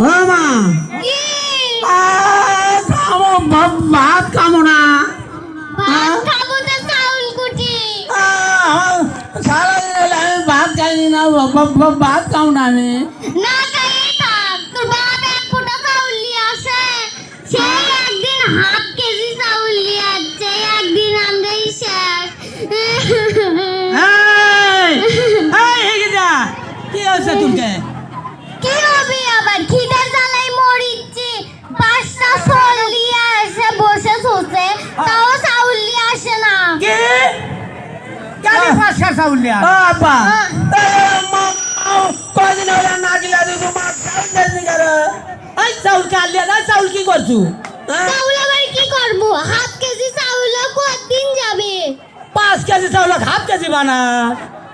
ও মা। ভা- ভাত খাব না। সারাদিন আমি ভাত খাইনি না ভাত খাব না আমি। একদিন হাফ কেজি চাউল নিয়ে আসছে একদিন আমরাই শেষ এই, এই, এগিয়ে যা। কি হয়েছে তোকে? কি হবে আবার? খিদে জ্বালাই মরিচ্ছি। পাঁচটা ফল নিয়ে আসে বসে সোচে তাও চাউল নিয়ে আসে না। কি? কেন পাঁচটা চাউল দেয়া ও আব্বা এ, মা, মা, হলো না গিলা তুই তোমার চাউল দেয়নি কেন? এই চাউল কাটলে না চাউল কি করছু? চাউল আবার কি করব? হাফ কেজি চাউল কতদিন যাবে? পাঁচ কেজি চাউল হাফ কেজি বানা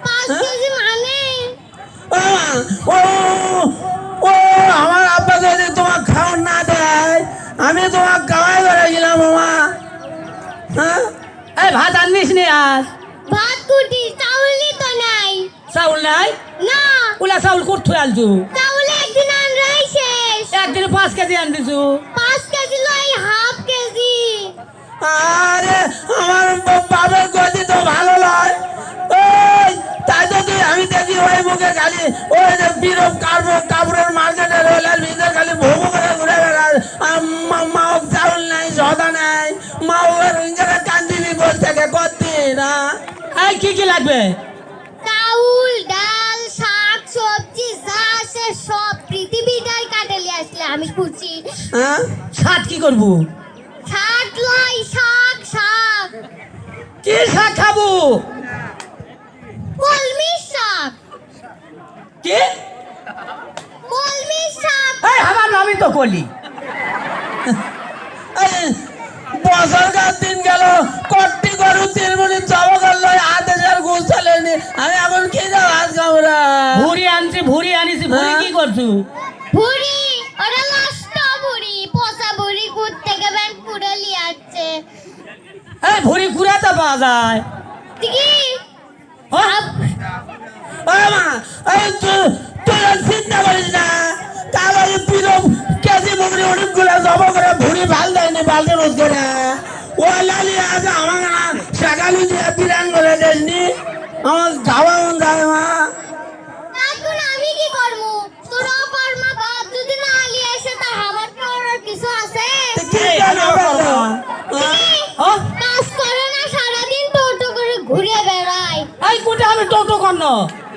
পাঁচ কেজি মানে ও ও আমার আব্বা যদি তোমার খাওয়ার না দেয় আমি তোমার গাওয়াই করে গেলাম মামা হ্যাঁ? এই ভাত আনবিস নি আজ ভাত কুটি চাউলই তো নাই। চাউল নাই? না। ওলা চাউল কোথ আলছু চাউল একদিন আনরাই শেষ। একদিন পাঁচ কেজি আন মুখে খালি ওই যে বিরব কাপড় কাপড়ের মার্কেটে রইলার ভিতরে খালি ভোগো করে ঘুরে বেড়ায়। মাও চাউল নাই সদা নাই। মা ওর ইঞ্জারে কান্দিবি বল থেকে করতি না। এই কি কি লাগবে? চাউল ডাল শাক সবজি যা আছে সব পৃথিবীটাই কাটালি আসলে আমি খুশি হ্যাঁ? শাক কি করব? শাক লই শাক শাক। কি শাক খাব কলমি শাক কি? এই আমার নামই তো কলি। এই বছরকার দিন গেল? কট্টি গরু তিন মিনিট জমা করল আদেশের ঘুষ চলেনি আমি এখন কি যাব আজ কামরা ভুড়ি আনছি ভুড়ি আনিছি ভুড়ি হ্যাঁ? কি করছু? ভুড়ি ওরা নষ্ট ভুড়ি পচা ভুড়ি কুদ থেকে ব্যাগ পুরো লিয়াচ্ছে এই ভুড়ি কুড়াতে পাওয়া যায়। কি? হ্যাঁ? ও মা তুই আর চিন্তা করিস না তাহলে পিরো কেজি মুগরি অনেকগুলো জমা করে ভুড়ি ভালো দেয়নি বালতি রোজ করে ও লালি আজ আমার সকালে দিয়ে বিরান করে দেয়নি আমার যাওয়া মন যায় মা আমি কি করব তোর অপরমা বাপ যদি না লিয়ে আসে তা আমার করার কিছু আছে কি জানো আবার বলো? করব। হ্যাঁ? কাজ করে না সারাদিন টোটো করে ঘুরে বেড়ায় এই কোটা আমি টোটো? হ্যাঁ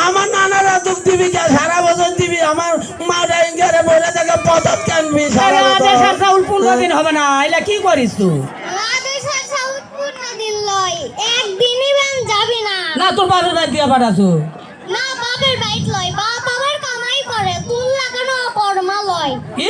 আমার নানারা দুঃখ দিবি কে সারা বছর দিবি আমার মা ডাইঙ্গারে বলে থাকে পদত কানবি সারা দেশের চাউল পূর্ণ দিন হবে না এলা কি করিস তুই? একদিনই ব্যায়াম যাবি না। না তোর বাবার বাড়ি দিয়া পাঠাছো না বাবার বাইট লয় বাবার কামাই করে তুল লাগানো কর্মা লয়? কি?